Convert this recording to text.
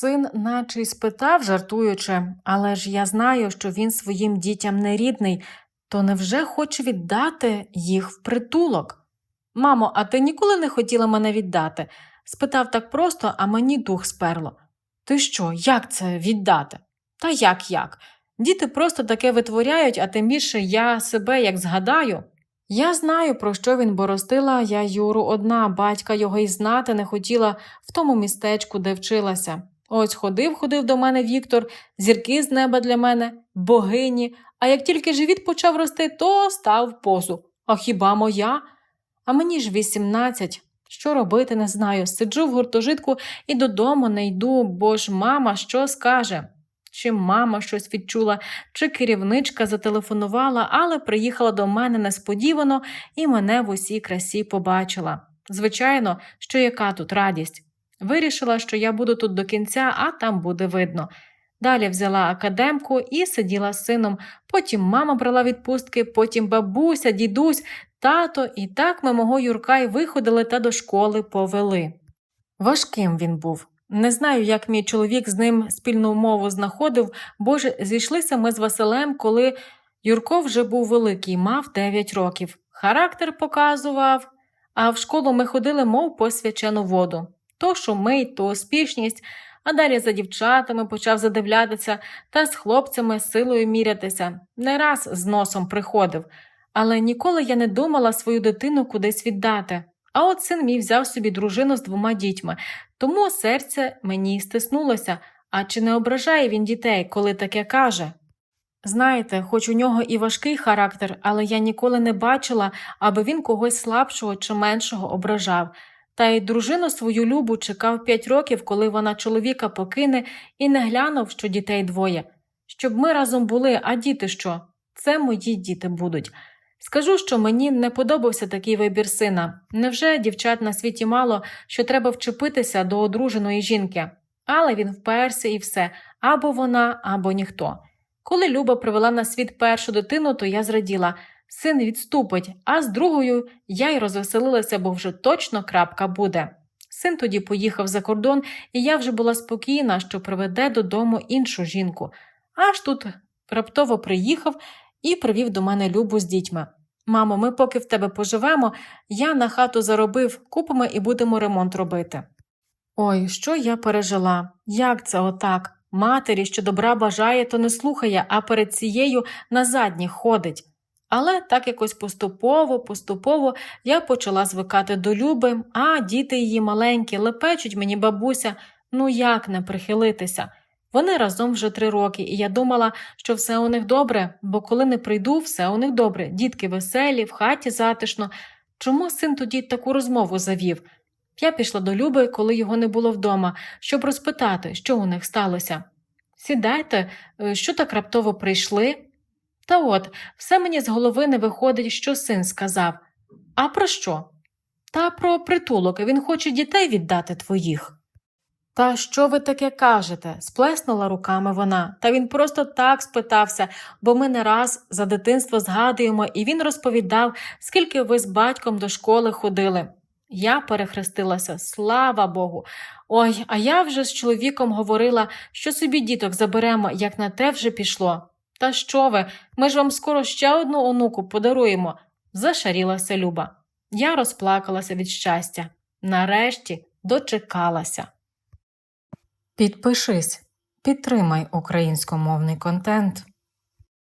Син наче й спитав, жартуючи, але ж я знаю, що він своїм дітям не рідний, то невже хоче віддати їх в притулок? Мамо, а ти ніколи не хотіла мене віддати? спитав так просто, а мені дух сперло. Ти що, як це віддати? Та як як? Діти просто таке витворяють, а тим більше я себе як згадаю. Я знаю, про що він боростила, я Юру одна, батька його й знати не хотіла в тому містечку, де вчилася. Ось ходив, ходив до мене Віктор, зірки з неба для мене, богині, а як тільки живіт почав рости, то став позу. А хіба моя? А мені ж вісімнадцять. Що робити, не знаю. Сиджу в гуртожитку і додому не йду, бо ж мама що скаже? Чи мама щось відчула, чи керівничка зателефонувала, але приїхала до мене несподівано і мене в усій красі побачила. Звичайно, що яка тут радість. Вирішила, що я буду тут до кінця, а там буде видно. Далі взяла академку і сиділа з сином. Потім мама брала відпустки, потім бабуся, дідусь, тато, і так ми мого Юрка й виходили та до школи повели. Важким він був. Не знаю, як мій чоловік з ним спільну мову знаходив, бо ж зійшлися ми з Василем, коли Юрко вже був великий, мав 9 років. Характер показував, а в школу ми ходили, мов по свячену воду. То шумить, то успішність, а далі за дівчатами почав задивлятися та з хлопцями силою мірятися. Не раз з носом приходив, але ніколи я не думала свою дитину кудись віддати. А от син мій взяв собі дружину з двома дітьми, тому серце мені стиснулося, а чи не ображає він дітей, коли таке каже? Знаєте, хоч у нього і важкий характер, але я ніколи не бачила, аби він когось слабшого чи меншого ображав. Та й дружину свою любу чекав п'ять років, коли вона чоловіка покине, і не глянув, що дітей двоє. Щоб ми разом були, а діти що? Це мої діти будуть. Скажу, що мені не подобався такий вибір сина. Невже дівчат на світі мало, що треба вчепитися до одруженої жінки? Але він вперся і все або вона, або ніхто. Коли Люба привела на світ першу дитину, то я зраділа син відступить, а з другою я й розвеселилася, бо вже точно крапка буде. Син тоді поїхав за кордон, і я вже була спокійна, що приведе додому іншу жінку. Аж тут раптово приїхав і привів до мене Любу з дітьми. Мамо, ми поки в тебе поживемо, я на хату заробив, купимо і будемо ремонт робити. Ой, що я пережила? Як це отак? Матері, що добра бажає, то не слухає, а перед цією на задніх ходить. Але так якось поступово, поступово я почала звикати до Люби, а діти її маленькі, лепечуть мені бабуся, ну як не прихилитися. Вони разом вже три роки, і я думала, що все у них добре, бо коли не прийду, все у них добре. Дітки веселі, в хаті затишно. Чому син тоді таку розмову завів? Я пішла до Люби, коли його не було вдома, щоб розпитати, що у них сталося. Сідайте, е, що так раптово прийшли? Та от, все мені з голови не виходить, що син сказав. А про що? Та про притулок, він хоче дітей віддати твоїх. Та що ви таке кажете? сплеснула руками вона. Та він просто так спитався, бо ми не раз за дитинство згадуємо, і він розповідав, скільки ви з батьком до школи ходили. Я перехрестилася, слава Богу. Ой, а я вже з чоловіком говорила, що собі діток заберемо, як на те вже пішло. Та що ви, ми ж вам скоро ще одну онуку подаруємо, зашарілася Люба. Я розплакалася від щастя. Нарешті дочекалася. Підпишись, підтримай українськомовний контент.